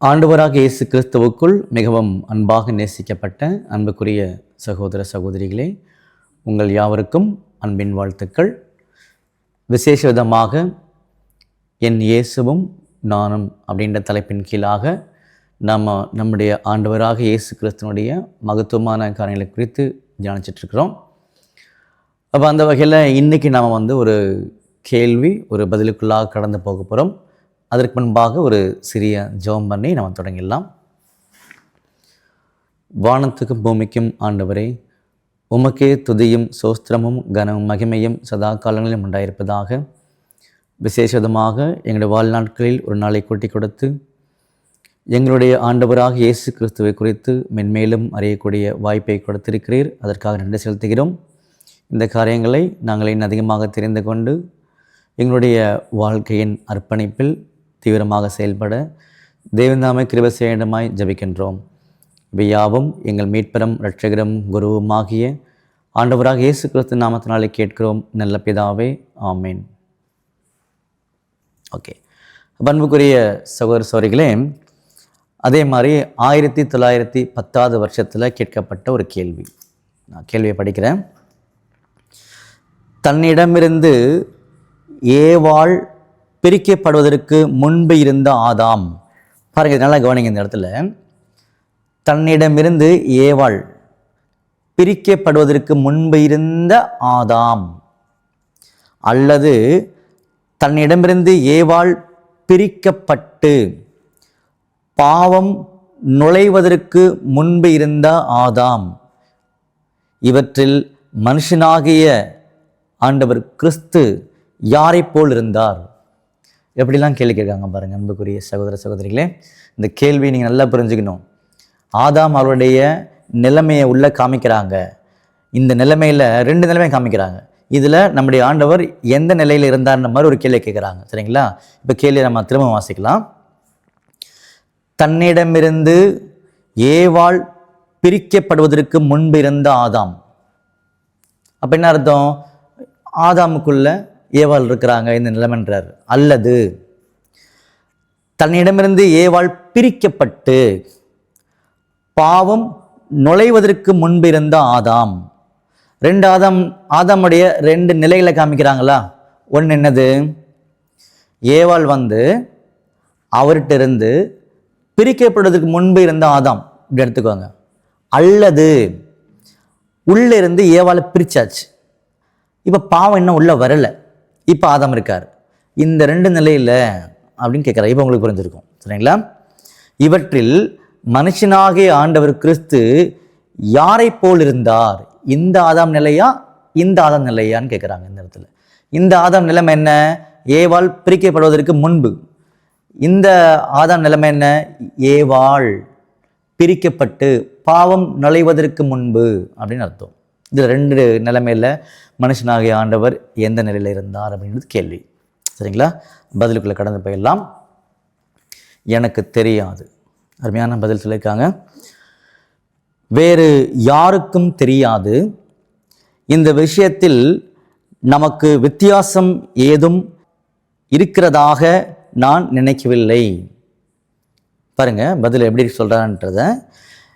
ஆண்டவராக இயேசு கிறிஸ்துவுக்குள் மிகவும் அன்பாக நேசிக்கப்பட்ட அன்புக்குரிய சகோதர சகோதரிகளே உங்கள் யாவருக்கும் அன்பின் வாழ்த்துக்கள். விசேஷ விதமாக என் இயேசுவும் நானும் அப்படின்ற தலைப்பின் கீழாக நாம் நம்முடைய ஆண்டவராக இயேசு கிறிஸ்துவனுடைய மகத்துவமான காரியங்களை குறித்து தியானிச்சிட்ருக்கிறோம் அப்போ அந்த வகையில் இன்றைக்கி நாம் வந்து ஒரு கேள்வி ஒரு பதிலுக்குள்ளாக கடந்து போக போகிறோம் அதற்கு முன்பாக ஒரு சிறிய ஜெபம் பண்ணி நம்ம தொடங்கிடலாம். வானத்துக்கும் பூமிக்கும் ஆண்டவரே உமக்கே துதியும் சோஸ்திரமும் கனமும் மகிமையும் சதா காலங்களிலும் உண்டாயிருப்பதாக விசேஷதமாக எங்களுடைய வாழ்நாட்களில் ஒரு நாளை கூட்டி கொடுத்து எங்களுடைய ஆண்டவராக இயேசு கிறிஸ்துவை குறித்து மென்மேலும் அறியக்கூடிய வாய்ப்பை கொடுத்திருக்கிறீர். அதற்காக நன்றி செலுத்துகிறோம். இந்த காரியங்களை நாங்கள் இன்னும் அதிகமாக தெரிந்து கொண்டு எங்களுடைய வாழ்க்கையின் அர்ப்பணிப்பில் தீவிரமாக செயல்பட தேவந்தாமை கிருப ஜபிக்கின்றோம். இவை யாவும் எங்கள் மீட்பெரும் இரட்சகரும் குருவுமாகிய ஆண்டவராக இயேசு கிறிஸ்து நாமத்தினாலே கேட்கிறோம். நல்ல பிதாவே ஆமேன். ஓகே. பண்புக்குரிய சகோதர சோரிகளே அதே மாதிரி ஆயிரத்தி தொள்ளாயிரத்தி பத்தாவது வருஷத்தில் கேட்கப்பட்ட ஒரு கேள்வி. நான் கேள்வியை படிக்கிறேன். தன்னிடமிருந்து ஏவாள் பிரிக்கப்படுவதற்கு முன்பு இருந்த ஆதாம். பாருங்க நல்லா கவனிங்க இந்த இடத்துல. தன்னிடமிருந்து ஏவாள் பிரிக்கப்படுவதற்கு முன்பு இருந்த ஆதாம். அல்லது தன்னிடமிருந்து ஏவாள் பிரிக்கப்பட்டு பாவம் நுழைவதற்கு முன்பு இருந்த ஆதாம். இவற்றில் மனுஷனாகிய ஆண்டவர் கிறிஸ்து யாரை போல் இருந்தார்? எப்படிலாம் கேள்வி கேட்காங்க பாருங்கள் அன்புக்குரிய சகோதர சகோதரிகளே. இந்த கேள்வி நீங்கள் நல்லா புரிஞ்சுக்கணும். ஆதாம் அவருடைய நிலைமையை உள்ள காமிக்கிறாங்க. இந்த நிலைமையில் ரெண்டு நிலைமையை காமிக்கிறாங்க. இதில் நம்முடைய ஆண்டவர் எந்த நிலையில் இருந்தார்ன்ற மாதிரி ஒரு கேள்வி கேட்குறாங்க. சரிங்களா? இப்போ கேள்வியை நம்ம திரும்ப வாசிக்கலாம். தன்னிடமிருந்து ஏவாள் பிரிக்கப்படுவதற்கு முன்பு இருந்த ஆதாம். அப்போ என்ன அர்த்தம்? ஆதாமுக்குள்ள ஏவாள் இருக்கிறாங்க இந்த நிலைமென்றார். அல்லது தன்னிடமிருந்து ஏவாள் பிரிக்கப்பட்டு பாவம் நுழைவதற்கு முன்பிருந்த ஆதாம். ரெண்டு ஆதாம் ஆதாமுடைய ரெண்டு நிலைகளை காமிக்கிறாங்களா? ஒன்று என்னது? ஏவாள் வந்து அவர்கிட்ட இருந்து பிரிக்கப்படுவதற்கு முன்பு இருந்த ஆதாம். இப்படி எடுத்துக்கோங்க. அல்லது உள்ளே இருந்து ஏவாளை பிரிச்சாச்சு. இப்போ பாவம் இன்னும் உள்ளே வரலை. இப்போ ஆதாம் இருக்கார். இந்த ரெண்டு நிலையில் அப்படின்னு கேட்குறாரு இப்போ உங்களுக்கு புரிஞ்சிருக்கும். சரிங்களா? இவற்றில் மனுஷனாகிய ஆண்டவர் கிறிஸ்து யாரை போல் இருந்தார்? இந்த ஆதாம் நிலையா? இந்த ஆதாம் நிலையான்னு கேட்குறாங்க இந்த இடத்துல. இந்த ஆதாம் நிலைமை என்ன? ஏவாள் பிரிக்கப்படுவதற்கு முன்பு. இந்த ஆதாம் நிலைமை என்ன? ஏவாள் பிரிக்கப்பட்டு பாவம் நுழைவதற்கு முன்பு அப்படின்னு அர்த்தம். இதில் ரெண்டு நிலைமையில் மனுஷனாகிய ஆண்டவர் எந்த நிலையில் இருந்தார் அப்படின்றது கேள்வி. சரிங்களா? பதிலுக்குள்ளே கடந்து போயிடலாம். எனக்கு தெரியாது. அருமையான பதில் சொல்லியிருக்காங்க. வேறு யாருக்கும் தெரியாது. இந்த விஷயத்தில் நமக்கு வித்தியாசம் ஏதும் இருக்கிறதாக நான் நினைக்கவில்லை. பாருங்கள் பதில் எப்படி சொல்கிறான்றத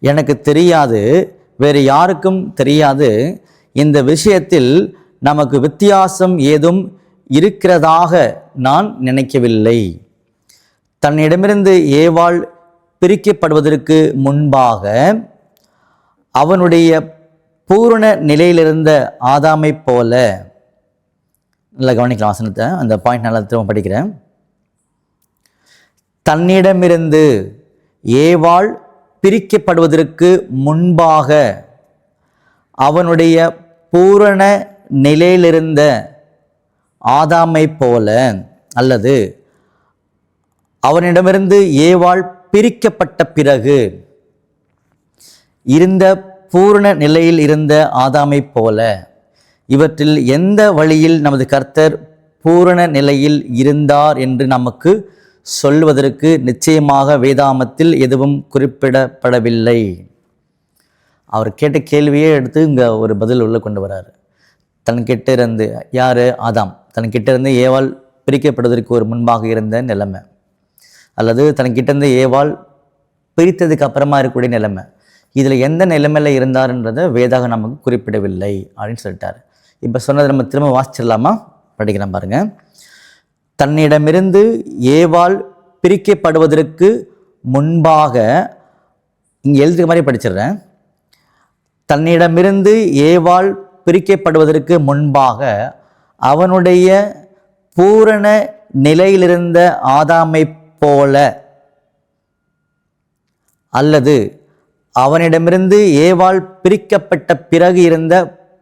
எனக்கு தெரியாது. வேறு யாருக்கும் தெரியாது. இந்த விஷயத்தில் நமக்கு வித்தியாசம் ஏதும் இருக்கிறதாக நான் நினைக்கவில்லை. தன்னிடமிருந்து ஏவாள் பிரிக்கப்படுவதற்கு முன்பாக அவனுடைய பூரண நிலையிலிருந்த ஆதாமை போல. நல்லா கவனிக்கலாம் வசனத்தை அந்த பாயிண்ட் நல்லா திரும்ப படிக்கிறேன். தன்னிடமிருந்து ஏவாள் பிரிக்கப்படுவதற்கு முன்பாக அவனுடைய பூரண நிலையிலிருந்த ஆதாமை போல அல்லது அவனிடமிருந்து ஏவாள் பிரிக்கப்பட்ட பிறகு இருந்த பூரண நிலையில் இருந்த ஆதாமை போல இவற்றில் எந்த வழியில் நமது கர்த்தர் பூரண நிலையில் இருந்தார் என்று நமக்கு சொல்வதற்கு நிச்சயமாக வேதாமத்தில் எதுவும் குறிப்பிடப்படவில்லை. அவர் கேட்ட கேள்வியே எடுத்து இங்கே ஒரு பதில் உள்ளே கொண்டு வராரு. தன்கிட்ட இருந்து யார்? ஆதாம். தன்கிட்ட இருந்து ஏவால் பிரிக்கப்படுவதற்கு ஒரு முன்பாக இருந்த நிலைமை. அல்லது தனக்கிட்டேருந்து ஏவால் பிரித்ததுக்கு அப்புறமா இருக்கக்கூடிய நிலைமை. இதில் எந்த நிலைமையில் இருந்தாருன்றதை வேதாக நமக்கு குறிப்பிடவில்லை அப்படின்னு சொல்லிட்டார். இப்போ சொன்னதை நம்ம திரும்ப வாசிச்சிடலாமா? படிக்கிறேன் பாருங்கள் தன்னிடமிருந்து ஏவால் பிரிக்கப்படுவதற்கு முன்பாக இங்கே எழுதுற மாதிரி படிச்சிடுறேன். தன்னிடமிருந்து ஏவால் பிரிக்கப்படுவதற்கு முன்பாக அவனுடைய பூரண நிலையிலிருந்த ஆதாமைப் போல அல்லது அவனிடமிருந்து ஏவால் பிரிக்கப்பட்ட பிறகு இருந்த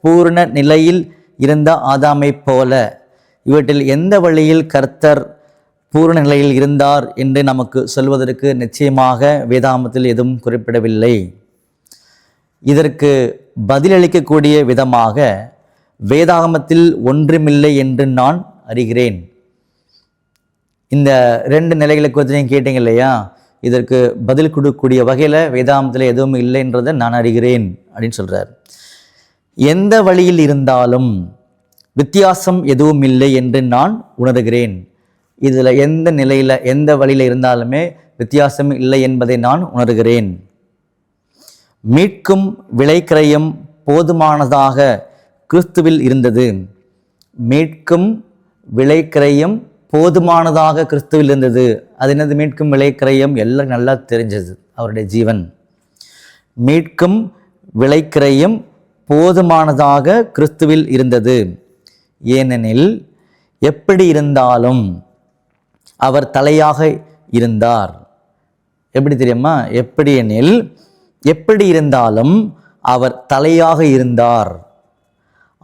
பூரண நிலையில் இருந்த ஆதாமை போல. இவற்றில் எந்த வழியில் கர்த்தர் பூரண நிலையில் இருந்தார் என்று நமக்கு சொல்வதற்கு நிச்சயமாக வேதாமத்தில் எதுவும் குறிப்பிடவில்லை. இதற்கு பதிலளிக்கக்கூடிய விதமாக வேதாகமத்தில் ஒன்றுமில்லை என்று நான் அறிகிறேன். இந்த ரெண்டு நிலைகளை குறித்து நீங்கள் கேட்டீங்க இல்லையா? இதற்கு பதில் கொடுக்கக்கூடிய வகையில் வேதாந்தத்தில் எதுவும் இல்லைன்றதை நான் அறிகிறேன் அப்படின்னு சொல்கிறார் எந்த வழியில் இருந்தாலும் வித்தியாசம் எதுவும் இல்லை என்று நான் உணர்கிறேன். இதில் எந்த நிலையில் எந்த வழியில் இருந்தாலுமே வித்தியாசம் இல்லை என்பதை நான் உணர்கிறேன். மீட்கும் விலைக்கிரயம் போதுமானதாக கிறிஸ்துவில் இருந்தது. மீட்கும் விலைக்கிரயம் போதுமானதாக கிறிஸ்துவில் இருந்தது. அது என்னது? மீட்கும் விலைக்கிரயம் எல்லாம் நல்லா தெரிஞ்சது அவருடைய ஜீவன். மீட்கும் விலைக்கிரயம் போதுமானதாக கிறிஸ்துவில் இருந்தது. ஏனெனில் எப்படி இருந்தாலும் அவர் தலையாக இருந்தார். எப்படி தெரியுமா? எப்படி எனில் எப்படி இருந்தாலும் அவர் தலையாக இருந்தார்.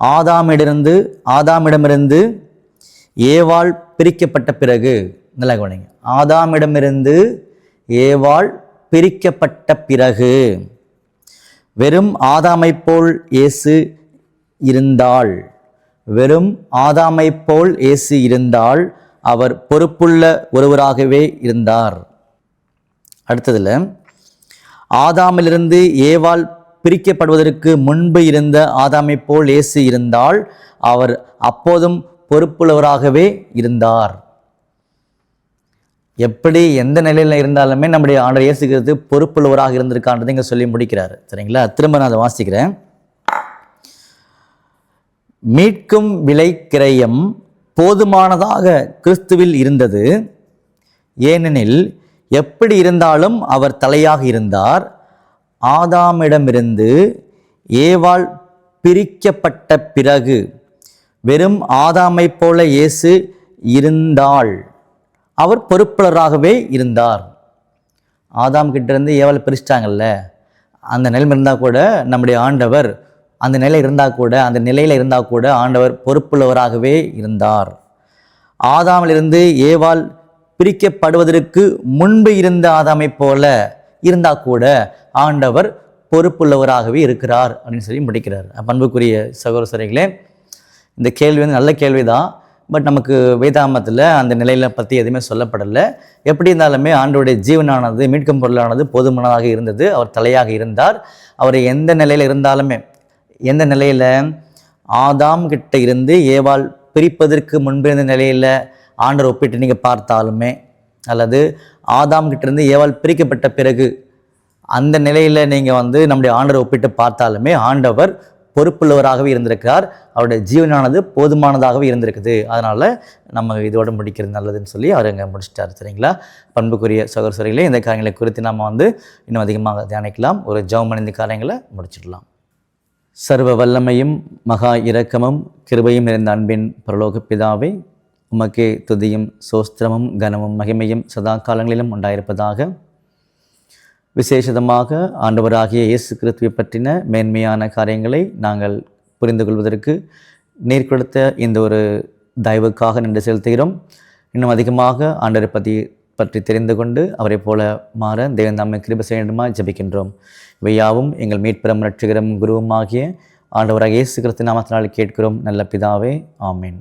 ஆதாமிடமிருந்து ஆதாமிடமிருந்து ஏவாள் பிரிக்கப்பட்ட பிறகு நல்லா கவனிங்க. ஆதாமிடமிருந்து ஏவாள் பிரிக்கப்பட்ட பிறகு வெறும் ஆதாமைப் போல் இயேசு இருந்தாள். வெறும் ஆதாமைப் போல் இயேசு இருந்தால் அவர் பொறுப்புள்ள ஒருவராகவே இருந்தார். அடுத்ததில் ஆதாமிலிருந்து ஏவால் பிரிக்கப்படுவதற்கு முன்பு இருந்த ஆதாமைப் போல் இயேசு இருந்தால் அவர் அப்போதும் பொறுப்புள்ளவராகவே இருந்தார். எப்படி எந்த நிலையில் இருந்தாலுமே நம்முடைய ஆண்டர் இயேசுகிறது பொறுப்புள்ளவராக இருந்திருக்கான்றதை இங்கே சொல்லி முடிக்கிறார். சரிங்களா? திரும்ப நான் அதை வாசிக்கிறேன். மீட்கும் விலை கிரயம் போதுமானதாக கிறிஸ்துவில் இருந்தது. ஏனெனில் எப்படி இருந்தாலும் அவர் தலையாக இருந்தார். ஆதாமிடமிருந்து ஏவாள் பிரிக்கப்பட்ட பிறகு வெறும் ஆதாமைப் போல இயேசு இருந்தால் அவர் பொறுப்பாளராகவே இருந்தார். ஆதாம் கிட்டேருந்து ஏவாள் பிரிச்சிட்டாங்கல்ல. அந்த நிலைமை இருந்தால் கூட நம்முடைய ஆண்டவர் அந்த நிலை இருந்தால் கூட அந்த நிலையில் இருந்தால் கூட ஆண்டவர் பொறுப்புள்ளவராகவே இருந்தார். ஆதாமிலிருந்து ஏவால் பிரிக்கப்படுவதற்கு முன்பு இருந்த ஆதாமை போல இருந்தால் கூட ஆண்டவர் பொறுப்புள்ளவராகவே இருக்கிறார் அப்படின்னு சொல்லி முடிக்கிறார். பண்புக்குரிய சகோதரசரிகளே இந்த கேள்வி வந்து நல்ல கேள்வி தான் பட் நமக்கு வேதாமத்தில் அந்த நிலையில் பற்றி எதுவுமே சொல்லப்படலை. எப்படி இருந்தாலுமே ஆண்டோடைய ஜீவனானது மீட்கும் பொருளானது போதுமானதாக இருந்தது. அவர் தலையாக இருந்தார். அவர் எந்த நிலையில் இருந்தாலுமே எந்த நிலையில்? ஆதாம் கிட்ட இருந்து ஏவாள் பிரிப்பதற்கு முன்பு இருந்த நிலையில் ஆண்டர் ஒப்பிட்டு நீங்கள் பார்த்தாலுமே அல்லது ஆதாம் கிட்டேருந்து ஏவாள் பிரிக்கப்பட்ட பிறகு அந்த நிலையில் நீங்கள் வந்து நம்முடைய ஆண்டரை ஒப்பிட்டு பார்த்தாலுமே ஆண்டவர் பொறுப்புள்ளவராகவே இருந்திருக்கிறார். அவருடைய ஜீவனானது போதுமானதாகவே இருந்திருக்குது. அதனால் நம்ம இதோடு முடிக்கிறது நல்லதுன்னு சொல்லி அவர் அங்கே முடிச்சிட்டார். சரிங்களா? பண்புக்குரிய சகோதரர்களே இந்த காரியங்களை குறித்து நம்ம வந்து இன்னும் அதிகமாக தியானிக்கலாம். ஒரு ஜவுமன் இந்த காரியங்களை முடிச்சிடலாம். சர்வ வல்லமையும் மகா இரக்கமும் கிருபையும் நிறைந்த அன்பின் பரலோக பிதாவே உமக்கே துதியும் சோஸ்திரமும் கனமும் மகிமையும் சதா காலங்களிலும் உண்டாயிருப்பதாக விசேஷமாக ஆண்டவராகிய இயேசு கிறிஸ்துவை பற்றின மேன்மையான காரியங்களை நாங்கள் புரிந்து கொள்வதற்கு நீர் கொடுத்த இந்த ஒரு தயவுக்காக நின்று செலுத்துகிறோம். இன்னும் அதிகமாக ஆண்டரை பற்றி பற்றி தெரிந்து கொண்டு அவரைப் போல மாற தேவன் நம்மை கிருப செய்யணுமா ஜபிக்கின்றோம். இவையாவும் எங்கள் மீட்பெறும் ரட்சிகரம் குருவும் ஆகிய ஆண்டவராக இயேசு கிறிஸ்து நாமத்தினால் கேட்கிறோம். நல்ல பிதாவே ஆமீன்.